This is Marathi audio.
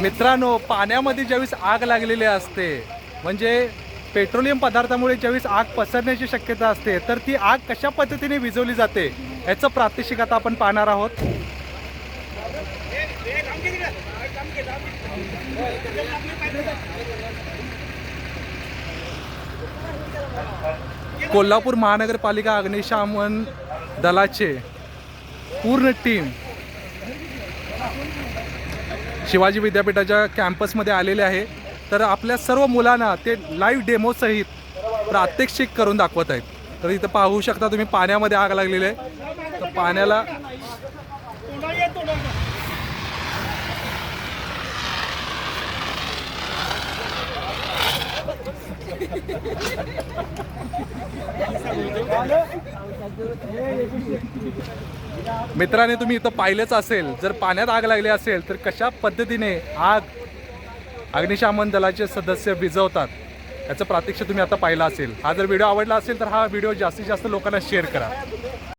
मित्रांनो पाण्यामध्ये ज्यावेळेस आग लागलेली असते म्हणजे पेट्रोलियम पदार्थामुळे ज्यावेळेस आग पसरण्याची शक्यता असते तर ती आग कशा पद्धतीने विझवली जाते याचं प्रात्यक्षिक आता आपण पाहणार आहोत. कोल्हापूर महानगरपालिका अग्निशामन दलाचे पूर्ण टीम शिवाजी विद्यापीठाच्या कॅम्पसमध्ये आलेले आहे. तर आपल्या सर्व मुलांना ते लाईव्ह डेमोसहित प्रात्यक्षिक करून दाखवत आहेत. तर इथं पाहू शकता तुम्ही पाण्यामध्ये आग लागलेली आहे. तर पाण्याला मित्रांनी तुम्ही इथं पाहिलंच असेल जर पाण्यात आग लागली असेल तर कशा पद्धतीने आग अग्निशामन दलाचे सदस्य विझवतात याचं प्रात्यक्ष तुम्ही आता पाहिलं असेल. हा जर व्हिडिओ आवडला असेल तर हा व्हिडिओ जास्तीत जास्त लोकांना शेअर करा.